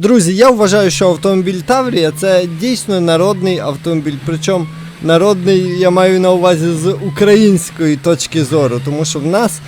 Друзі, я вважаю, що автомобіль Таврія це дійсно народний автомобіль. Причому народний я маю на увазі з української точки зору, тому що в нас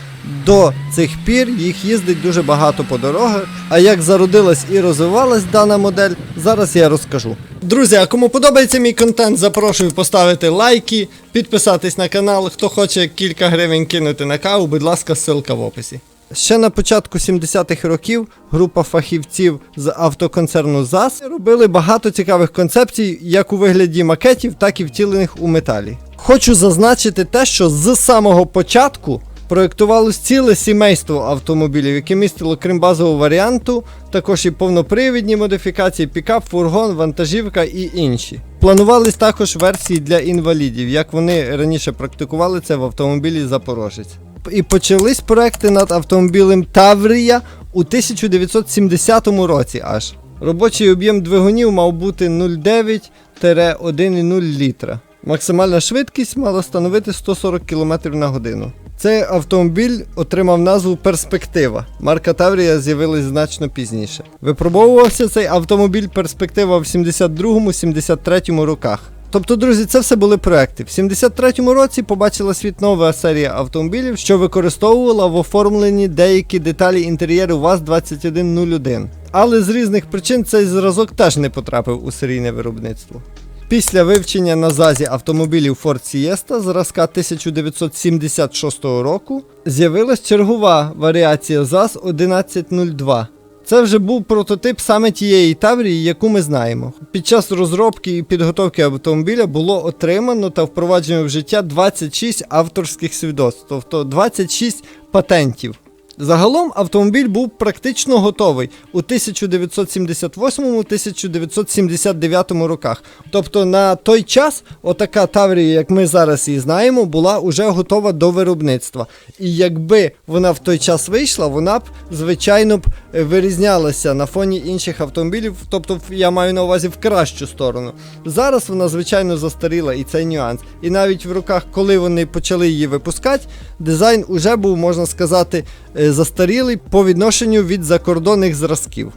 до цих пір їх їздить дуже багато по дорогах. А як зародилась і розвивалась дана модель, зараз я розкажу. Друзі, а кому подобається мій контент, запрошую поставити лайки, підписатись на канал. Хто хоче кілька гривень кинути на каву, будь ласка, ссылка в описі. Ще на початку 70-х років група фахівців з автоконцерну ЗАЗ робили багато цікавих концепцій, як у вигляді макетів, так і втілених у металі. Хочу зазначити те, що з самого початку проєктувалось ціле сімейство автомобілів, яке містило крім базового варіанту, також і повнопривідні модифікації, пікап, фургон, вантажівка і інші. Планувались також версії для інвалідів, як вони раніше практикували це в автомобілі Запорожець. І почались проекти над автомобілем Таврія у 1970 році аж. Робочий об'єм двигунів мав бути 0,9-1,0 літра. Максимальна швидкість мала становити 140 км на годину. Цей автомобіль отримав назву Перспектива. Марка Таврія з'явилась значно пізніше. Випробовувався цей автомобіль Перспектива в 72-73 роках. Тобто, друзі, це все були проекти. В 73-му році побачила світ нова серія автомобілів, що використовувала в оформленні деякі деталі інтер'єру ВАЗ-2101. Але з різних причин цей зразок теж не потрапив у серійне виробництво. Після вивчення на ЗАЗі автомобілів Ford Fiesta зразка 1976 року з'явилась чергова варіація ЗАЗ 1102. Це вже був прототип саме тієї Таврії, яку ми знаємо. Під час розробки і підготовки автомобіля було отримано та впроваджено в життя 26 авторських свідоцтв, тобто 26 патентів. Загалом автомобіль був практично готовий у 1978-1979 роках. Тобто на той час отака Таврія, як ми зараз її знаємо, була уже готова до виробництва. І якби вона в той час вийшла, вона б, звичайно, б вирізнялася на фоні інших автомобілів, тобто я маю на увазі в кращу сторону. Зараз вона, звичайно, застаріла і цей нюанс. І навіть в роках, коли вони почали її випускати, дизайн уже був, можна сказати, е, застарілий по відношенню від закордонних зразків.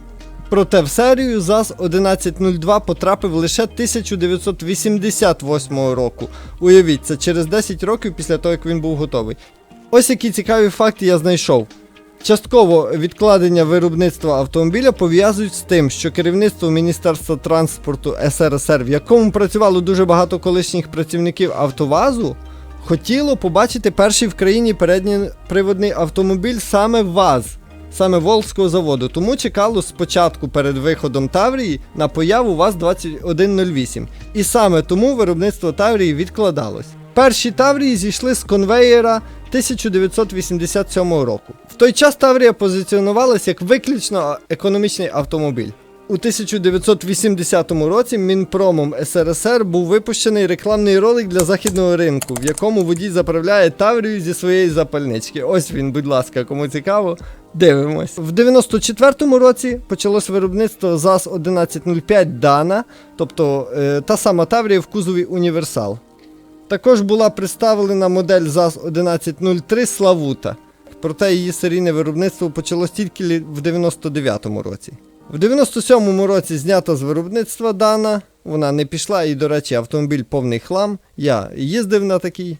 Проте в серію ЗАЗ 1102 потрапив лише 1988 року. Уявіть, це через 10 років після того, як він був готовий. Ось які цікаві факти я знайшов. Частково відкладення виробництва автомобіля пов'язують з тим, що керівництво Міністерства транспорту СРСР, в якому працювало дуже багато колишніх працівників Автовазу, хотіло побачити перший в країні передньоприводний автомобіль саме ВАЗ, саме Волзького заводу. Тому чекало спочатку перед виходом Таврії на появу ВАЗ-2108. І саме тому виробництво Таврії відкладалось. Перші Таврії зійшли з конвеєра 1987 року. В той час Таврія позиціонувалася як виключно економічний автомобіль. У 1980 році Мінпромом СРСР був випущений рекламний ролик для західного ринку, в якому водій заправляє Таврію зі своєї запальнички. Ось він, будь ласка, кому цікаво, дивимось. В 94-му році почалось виробництво ЗАЗ 1105 Дана, тобто е, та сама Таврія в кузові Універсал. Також була представлена модель ЗАЗ 1103 Славута. Проте її серійне виробництво почалось тільки в 99-му році. В 97-му році знята з виробництва Дана. Вона не пішла, і, до речі, автомобіль повний хлам. Я їздив на такий.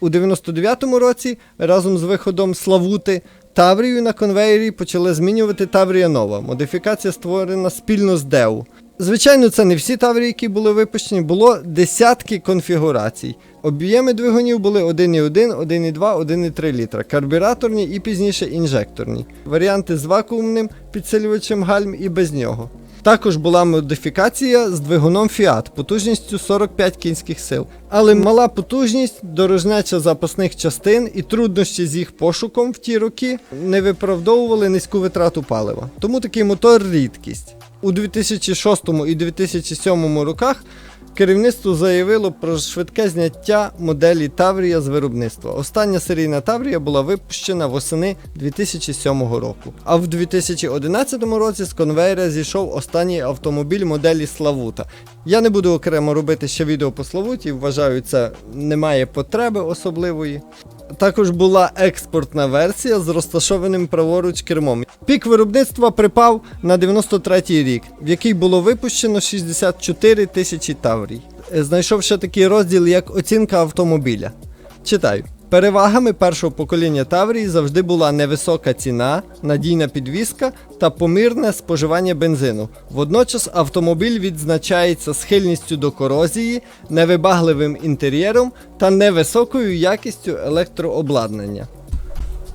У 99-му році разом з виходом Славути Таврію на конвейері почали змінювати Таврія Нова. Модифікація створена спільно з ДЕУ. Звичайно, це не всі Таврії, які були випущені, було десятки конфігурацій. Об'єми двигунів були 1,1, 1,2, 1,3 літра, карбюраторні і пізніше інжекторні. Варіанти з вакуумним підсилювачем гальм і без нього. Також була модифікація з двигуном Fiat потужністю 45 кінських сил. Але мала потужність, дорожнеча запасних частин і труднощі з їх пошуком в ті роки не виправдовували низьку витрату палива. Тому такий мотор рідкість. У 2006 і 2007 роках керівництво заявило про швидке зняття моделі Таврія з виробництва. Остання серійна Таврія була випущена восени 2007 року. А в 2011 році з конвейера зійшов останній автомобіль моделі Славута. Я не буду окремо робити ще відео по Славуті, вважаю, це немає потреби особливої. Також була експортна версія з розташованим праворуч кермом. Пік виробництва припав на 93-й рік, в який було випущено 64 тисячі таврій. Е, Знайшов ще такий розділ, як оцінка автомобіля. Читаю. Перевагами першого покоління Таврії завжди була невисока ціна, надійна підвізка та помірне споживання бензину. Водночас автомобіль відзначається схильністю до корозії, невибагливим інтер'єром та невисокою якістю електрообладнання.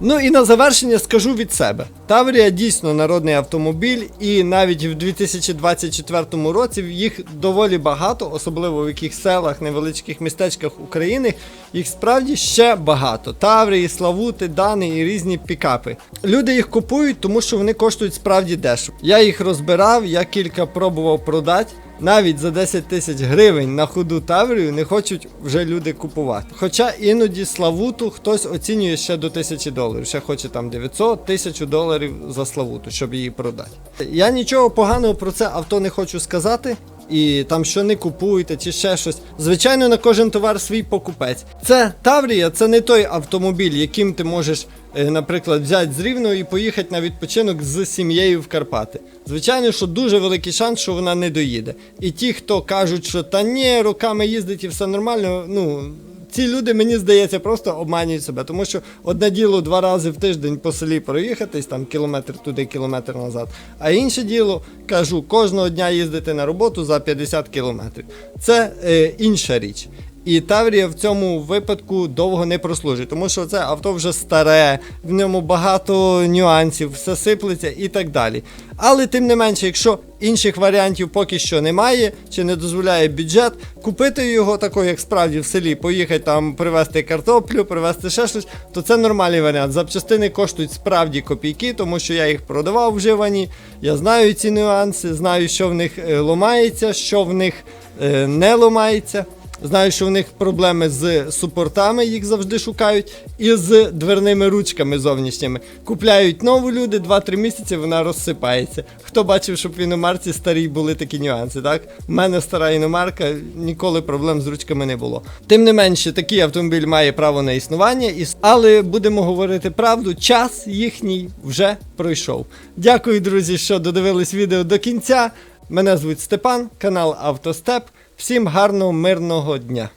Ну і на завершення скажу від себе. Таврія дійсно народний автомобіль, і навіть в 2024 році їх доволі багато, особливо в яких селах, невеличких містечках України, їх справді ще багато. Таврії, Славути, Дани і різні пікапи. Люди їх купують, тому що вони коштують справді дешево. Я їх розбирав, я кілька пробував продати. Навіть за 10 тисяч гривень на ходу Таврію не хочуть вже люди купувати. Хоча іноді Славуту хтось оцінює ще до 1000 доларів, ще хоче там 900 1000 доларів за Славуту, щоб її продати. Я нічого поганого про це авто не хочу сказати. І там що не купуєте, чи ще щось. Звичайно, на кожен товар свій покупець. Це Таврія, це не той автомобіль, яким ти можеш, наприклад, взяти з Рівного і поїхати на відпочинок з сім'єю в Карпати. Звичайно, що дуже великий шанс, що вона не доїде. І ті, хто кажуть, що та ні, роками їздить і все нормально, ну. Ці люди, мені здається, просто обманюють себе, тому що одне діло два рази в тиждень по селі проїхатись, там кілометр туди, кілометр назад. А інше діло, кажу, кожного дня їздити на роботу за 50 кілометрів. Це е, інша річ. І Таврія в цьому випадку довго не прослужить, тому що це авто вже старе, в ньому багато нюансів, все сиплеться і так далі. Але тим не менше, якщо інших варіантів поки що немає, чи не дозволяє бюджет, купити його такого, як справді в селі, поїхати там привезти картоплю, привезти ще щось, то це нормальний варіант. Запчастини коштують справді копійки, тому що я їх продавав вживані. Я знаю ці нюанси, знаю, що в них е, ломається, що в них е, не ломається. Знаю, що в них проблеми з супортами, їх завжди шукають, і з дверними ручками зовнішніми. Купляють нову люди, 2-3 місяці вона розсипається. Хто бачив, щоб в іномарці старій були такі нюанси, так? У мене стара іномарка, ніколи проблем з ручками не було. Тим не менше, такий автомобіль має право на існування, але будемо говорити правду, час їхній вже пройшов. Дякую, друзі, що додивились відео до кінця. Мене звуть Степан, канал Автостеп. Всім гарного мирного дня.